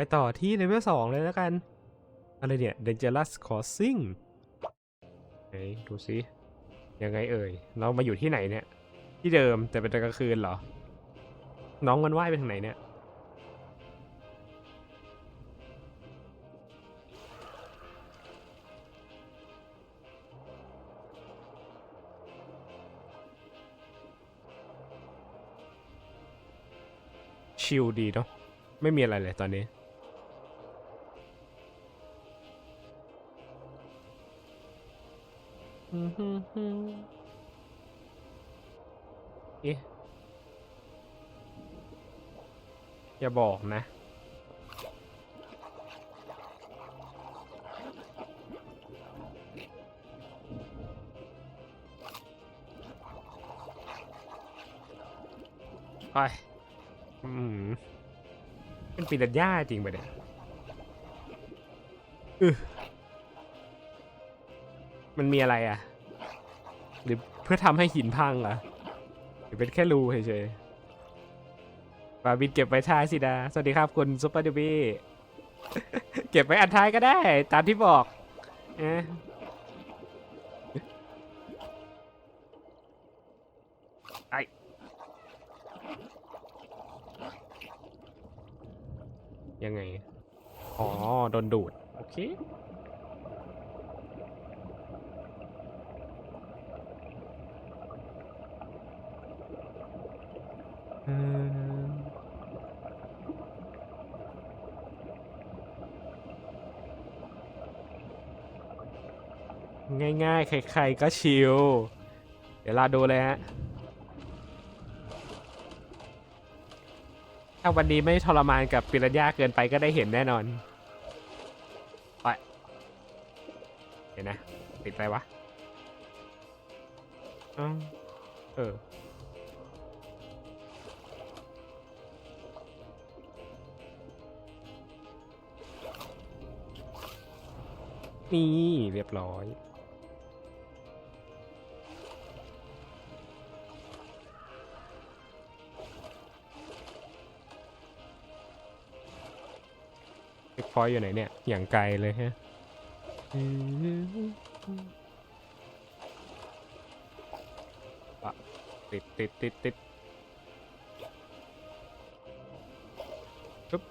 ไปต่อที่เลเวลสองเลยแล้วกัน อะไรเนี่ย Dangerous Crossing ไหนดูสิยังไงเอ่ย เรามาอยู่ที่ไหนเนี่ย ที่เดิมแต่เป็นตอนกลางคืนเหรอ น้องมันว่ายไปทางไหนเนี่ย ชิลดีเนาะไม่มีอะไรเลยตอนนี้ เอ๊ะอย่าบอกนะ ไป อืมเป็นปีดัดย่าจริงปะเนี่ยอือมันมีอะไรอะ หรือเพื่อทำให้หินพังเหรอหรือเป็นแค่รูเฉยๆบาบินเก็บไว้ท้ายสิดาสวัสดีครับคุณซุปเปอร์ดูบี้เก็บไว้อันท้ายก็ได้ ตามที่บอกเอะไอยังไง อ๋อ โดนดูด โอเค เอ่อ ง่ายๆ ใครๆ ก็ชิล เดี๋ยวเราดูเลยฮะ ถ้าวันนี้ไม่ทรมานกับปิรัญญาเกินไปก็ได้เห็นแน่นอนไปเห็นนะ ติดไรวะอเออ นี่เรียบร้อยเช็คพอยต์อยู่ไหนเนี่ย อย่างไกลเลยฮะติดติดติดติดปึ๊บ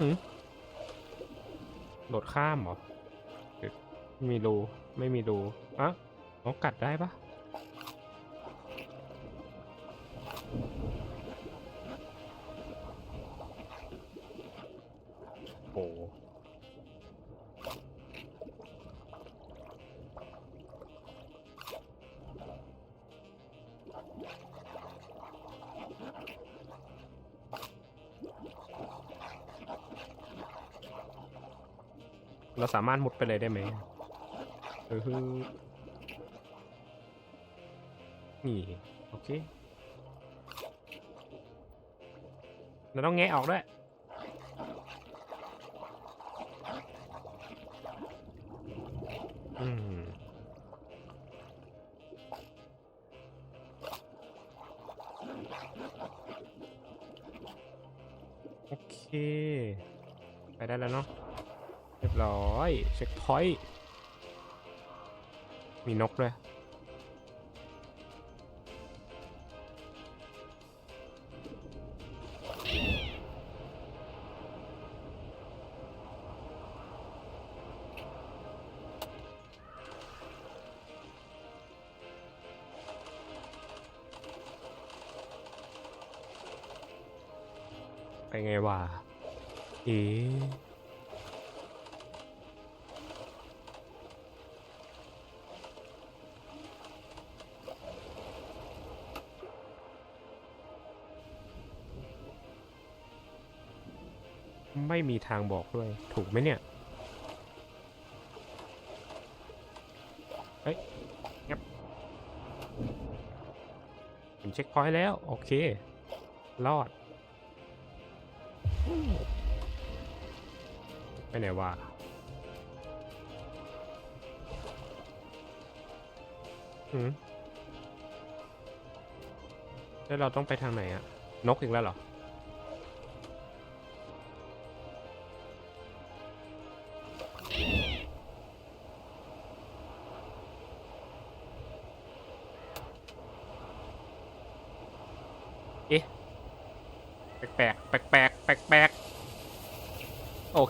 หืม โดดข้ามเหรอ มีรู ไม่มีรูอะอ๋อกัดได้ปะามารถมุดไปเลยได้ไหมเออนี่โอเคเราต้องแงะออกด้วยอืมโอเค ไปได้แล้วเนาะ ร้อยเช็คพอยต์มีนกด้วยไปไงวะเอ๊ ไม่มีทางบอกด้วย ถูกไหมเนี่ยเฮ้ยงับเห็นเช็คพอยต์แล้ว โอเค รอด ไปไหนวะหืมแล้วเราต้องไปทางไหนอะนกอีกแล้วเหรอ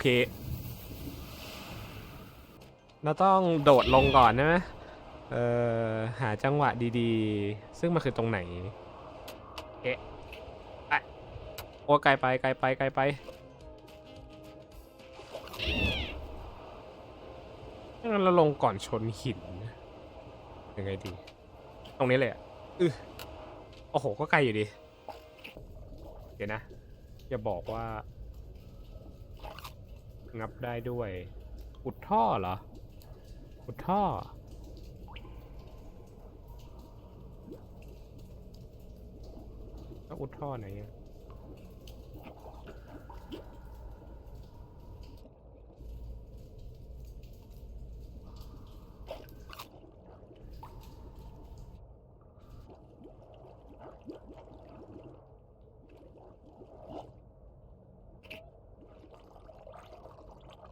เค เราต้องโดดลงก่อนนะเอ่อหาจังหวะดีๆ ซึ่งมันคือตรงไหน เอ๊ะอะโอ้ไกลไปไกลไปไกลไปงั้นเราลงก่อนชนหินยังไงดี ตรงนี้เลยอะอือโอ้โห ก็ไกลอยู่ดี เดี๋ยวนะ อย่าบอกว่า งับได้ด้วย อุดท่อเหรอ อุดท่อ แล้วอุดท่อไหนอะ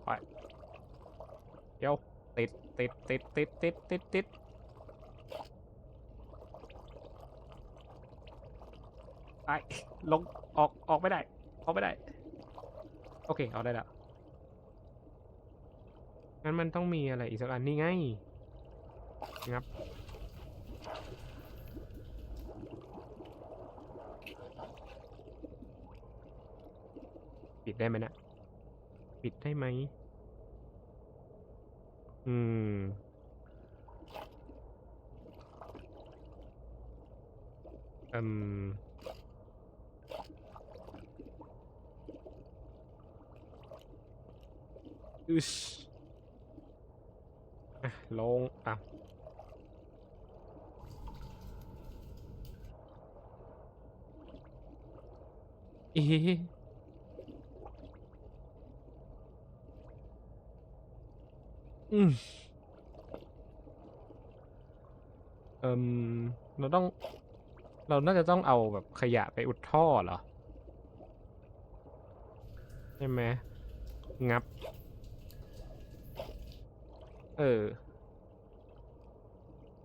ไป เดี๋ยวติดติดติดติดติดติดติดไปลงออกออกไม่ได้ ออกไม่ได้ โอเค เอาได้ล้วงั้นมันต้องมีอะไรอีกสักอันนี่ไงงับปิดได้ไหมนะ ปิดได้ไหม อืมอืมอึชอะลงอะ เอ๊ะอืมเอิมเราต้อง เราน่าจะต้องเอาแบบขยะไปอุดท่อเหรอ ใช่ไหม งับ เออ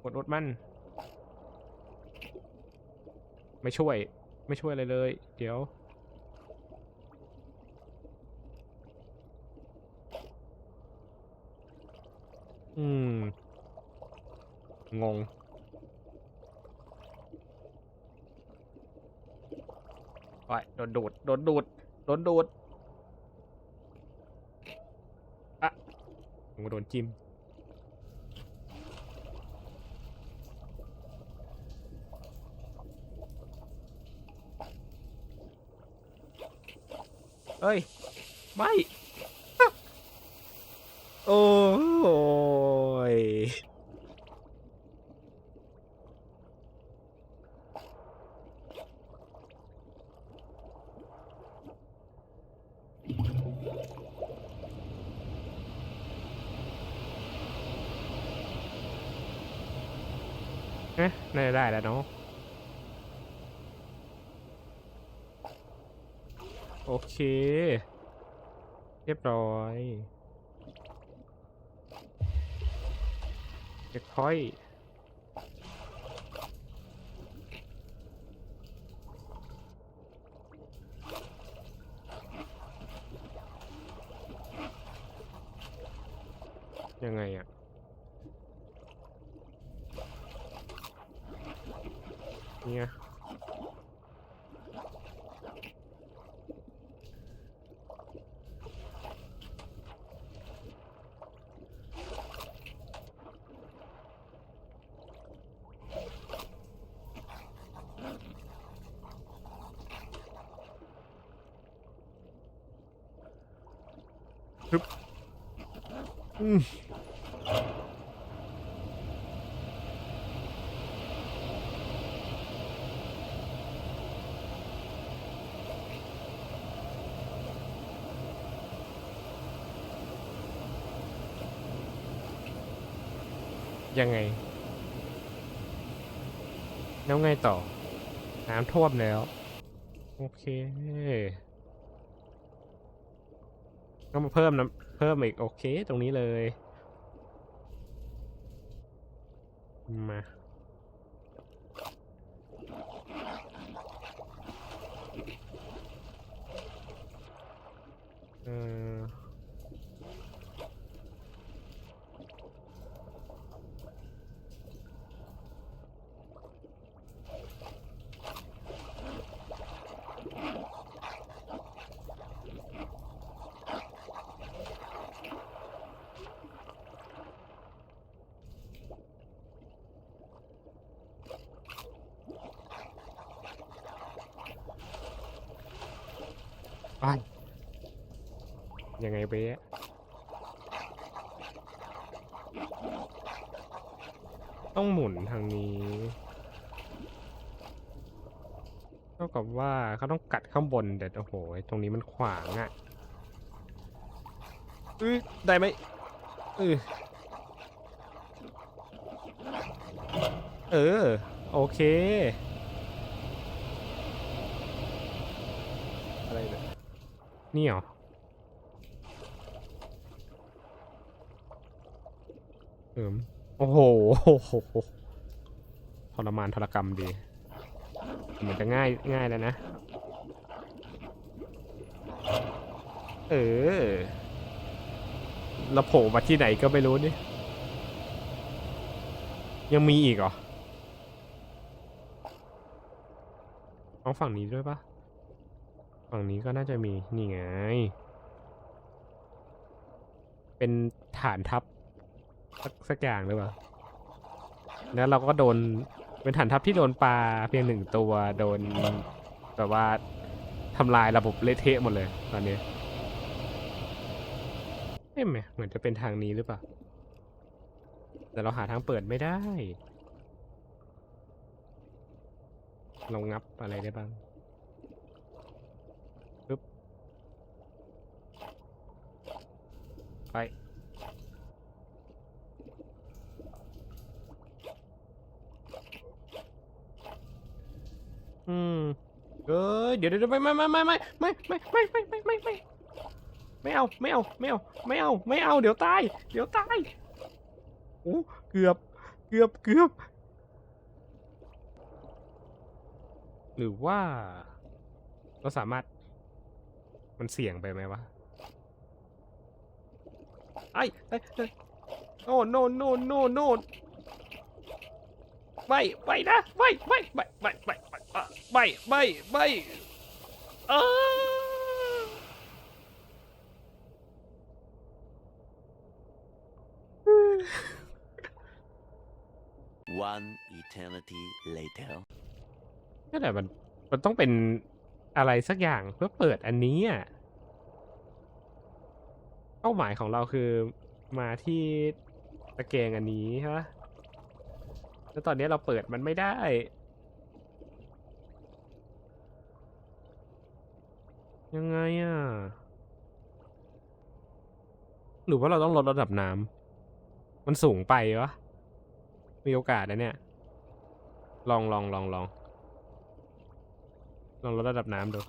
อดอดมัน ไม่ช่วย ไม่ช่วยอะไรเลย เดี๋ยว อืม งงไปโดนดูด โดนดูด โดนดูดอะผมโดนจิ้ม เอ้ย ไม่ โอ้ย เอ๊ะน่าจะได้แล้วเนาะโอเค เรียบร้อย เช็คพอยต์ยังไงอะเนี่ย ยังไง แล้วไงต่อ น้ำท่วมแล้ว โอเค ก็มาเพิ่มนะเพิ่มอีกโอเค ตรงนี้เลย มา เออ ไปยังไงเบ๊ะต้องหมุนทางนี้เท่ากับว่าเขาต้องกัดข้างบนแต่โอ้โหตรงนี้มันขวางอะ่ะเอ้ยได้ไหมเออเออ โอเค อะไรเนี่ย นี่เหรอ เอิมโอ้โห ทรมานทรกรรมดี เหมือนจะง่ายง่ายแล้วนะ เออแล้วโผล่มาที่ไหนก็ไม่รู้นี่ยังมีอีกเหรอเอาฝั่งนี้ด้วยปะ ฝั่งนี้ก็น่าจะมี นี่ไง เป็นฐานทัพสักสักอย่างหรือเปล่า แล้วเราก็โดน เป็นฐานทัพที่โดนปลาเพียงหนึ่งตัว โดนแบบว่าทำลายระบบเละเทะหมดเลยตอนนี้เอ๊ะเหมือนจะเป็นทางนี้หรือเปล่า แต่เราหาทางเปิดไม่ได้ เรางับอะไรได้บ้างปึ๊บ ไป อืมเอ้ยเดี๋ยวเดี๋ยวไม่ไม่ไม่ไม่ไม่ไม่ไม่ไม่ไม่ไม่ไม่ไม่ไม่เอาไม่เอาไม่เอาไม่เอาไม่เอาเดี๋ยวตายเดี๋ยวตายโอ้เกือบเกือบเกือบหรือว่า เราสามารถมันเสี่ยงไปไหมวะ ไอ้ไอ้ไอ้โอ้โนโนโนโนไม่ไม่นะไม่ไม่ไม่ไม่ไม่ไม่ไม่ไม่ไม่เออ One eternity later. นั่นแหละมันมันต้องเป็นอะไรสักอย่างเพื่อเปิดอันนี้อะ เป้าหมายของเราคือมาที่ตะแกรงอันนี้ใช่ปะแล้วตอนนี้เราเปิดมันไม่ได้ ยังไงอะ หรือว่าเราต้องลดระดับน้ำมันสูงไปวะ มีโอกาสนะเนี่ย ลองลองลองลอง ลองลดระดับน้ำดู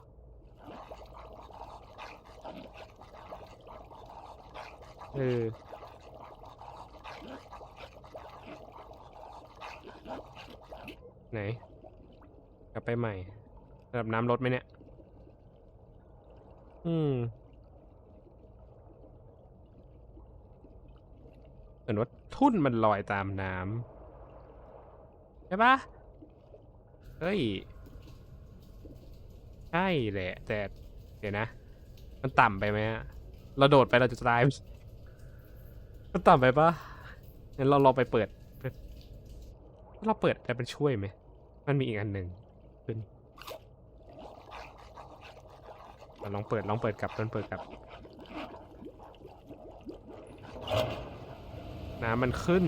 เออไหน กลับไปใหม่ระดับน้ำลดไหมเนี่ย อืมเหมือนว่าทุ่นมันลอยตามน้ำใช่ปะเฮ้ย ใช่แหละ แต่ เดี๋ยวนะ มันต่ำไปไหมอะเราโดดไปเราจะตาย มันต่ำไปปะงั้นเราลองไปเปิดเปิด เราเปิดแต่มันช่วยไหม มันมีอีกอันหนึ่งขึ้นลองเปิดลองเปิดกลับลองเปิดกลับ น้ำมันขึ้น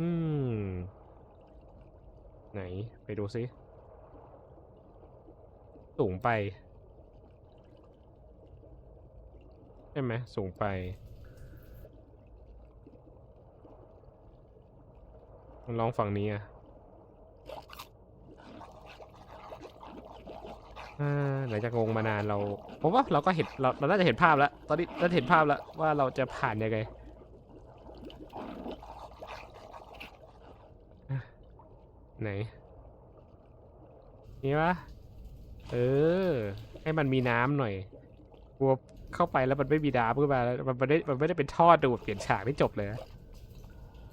อืม ไหนไปดูซิ สูงไปใช่ไหมสูงไป มันลองฝั่งนี้อะหลังจากงงมานานเราผมว่าเราก็เห็นเราเราน่าจะเห็นภาพแล้ว ตอนนี้เราเห็นภาพแล้วว่าเราจะผ่านยังไงไหนนี่ปะ เออ ให้มันมีน้ำหน่อยกลัวเข้าไปแล้วมันไม่มีน้ำขึ้นมาแล้วมันไม่ได้มันไม่ได้เป็นท่อดูดเปลี่ยนฉากที่จบเลยนะ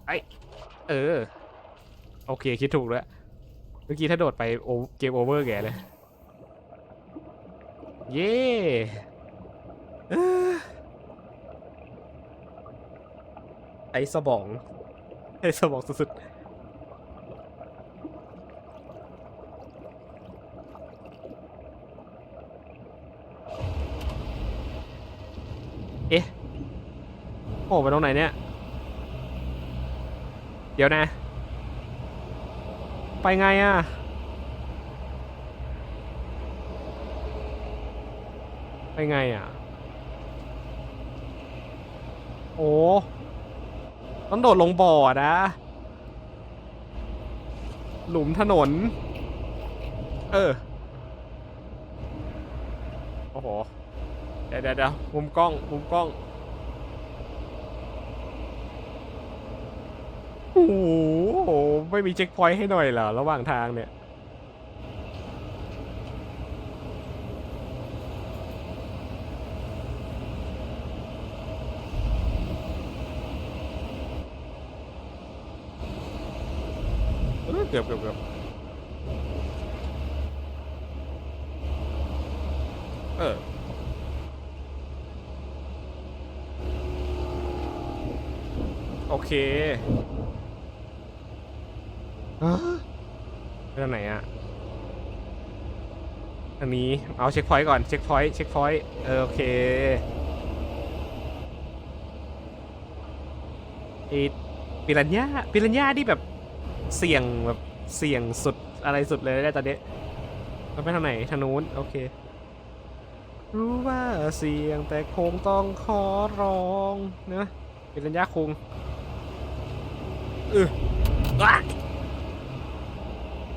ไอเออ โอเคคิดถูกแล้วเมื่อกี้ถ้าโดดไปโอเกมโอเวอร์แกเลย เย้เอ้อไอ้สมองไอ้สมองสุดๆ อ๊ะโอ้ไปตรงไหนเนี่ย เดี๋ยวนะ ไปไงอะไปไงอะ โอ้ต้องโดดลงบ่อนะ หลุมถนน เออ โอ้โห เดี๋ยวเดี๋ยวเดี๋ยวมุมกล้อง มุมกล้องโอ้โห ไม่มีเช็คพอยต์ให้หน่อยเหรอ ระหว่างทางเนี่ยเออเกือบเกือบเกือบเออ อเคเอ้อไปทางไหนอะทางนี้เอาเช็คพอยต์ก่อนเช็คพอยต์เช็คพอยต์เออโอเคไอีปิรันย่าปิรันย่าที่แบบเสี่ยงแบบเสี่ยงสุดอะไรสุดเลยได้ตอนนี้เราไปทางไหนทางนู้นโอเค รู้ว่าเสี่ยงแต่คงต้องขอร้องนะเป็นระยะคงเออ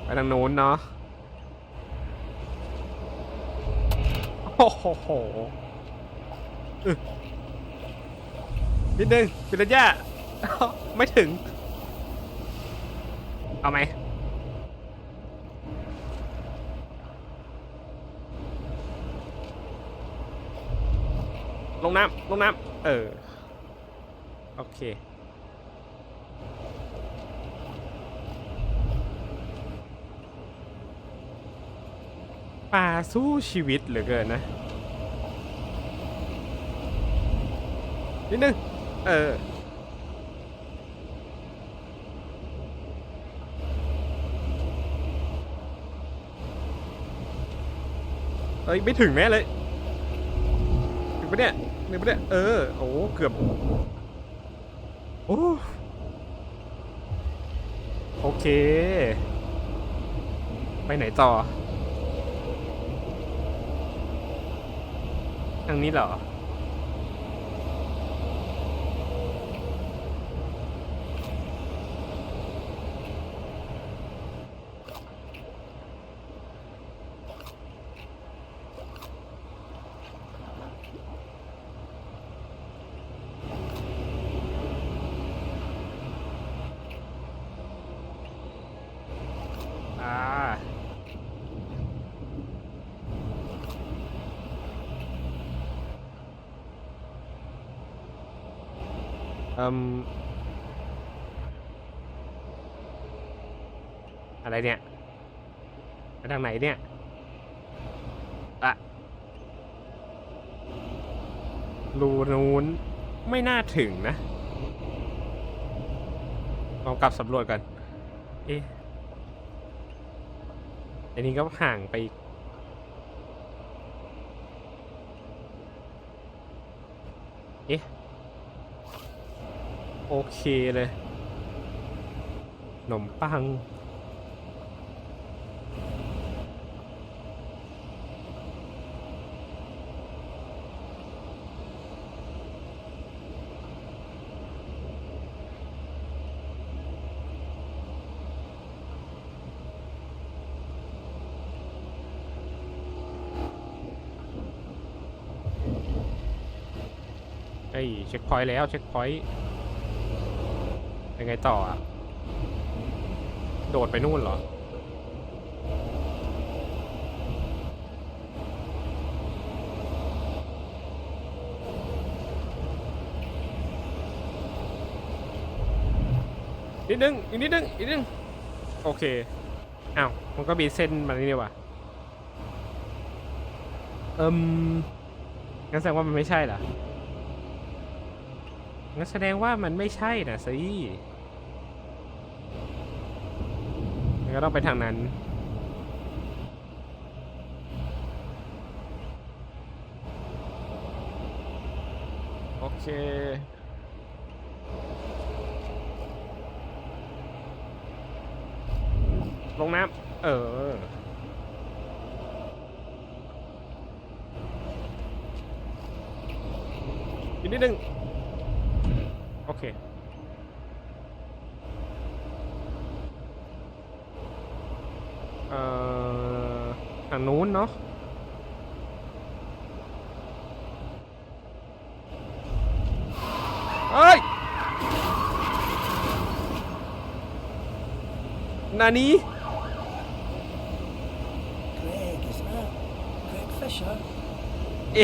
ไปทางโน้นเนาะโอ้โหนิดนึงเป็นระยะไม่ถึง เอาไหมลงน้ำลงน้ำเออ โอเค สู้ชีวิตเหลือเกินนะ นิดนึง เออ เอ้ย ไม่ถึงแน่เลย ถึงปะเนี่ยถึงปะเนี่ย เออ โอ้ เกือบ โอ้ โอเค ไปไหนต่อ ทางนี้เหรอา เอะไรเนี่ยไปทางไหนเนี่ยอะรูนูนไม่น่าถึงนะลองกลับสำรวจกันเอ๊ะอันนี้ก็ห่างไปเอ๊ะ โอเคเลยขนมปังไอ้ยเช็คพอยต์แล้ว เช็คพอยต์ ยังไงต่ออะ โดดไปนู่นเหรอ นิดนึง อีกนิดนึง อีกนิดนึง โอเค อ้าว มันก็มีเส้นมานี่นี่ว่ะเอิมงั้นแสดงว่ามันไม่ใช่เหรองั้นแสดงว่ามันไม่ใช่นะสิงั้น ก็ต้องไปทางนั้น โอเคลงน้ำเออ อีกนิดนึง โอเค เอ่อ ทางนู้นเนาะเอ้ยนานี้ Greg, isn't it? Greg Fisher? เ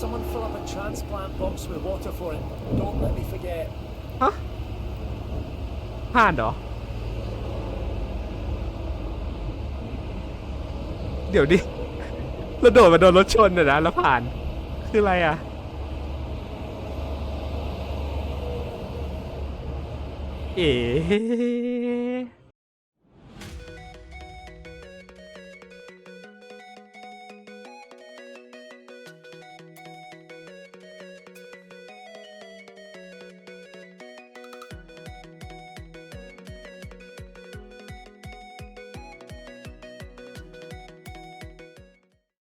Someone fill up a transplant box with water for it. Don't let me forget. ฮะผ่านเหรอ เดี๋ยวดิ เราโดดมาโดนรถชนน่ะนะแล้วผ่าน คืออะไรอะ เอ๋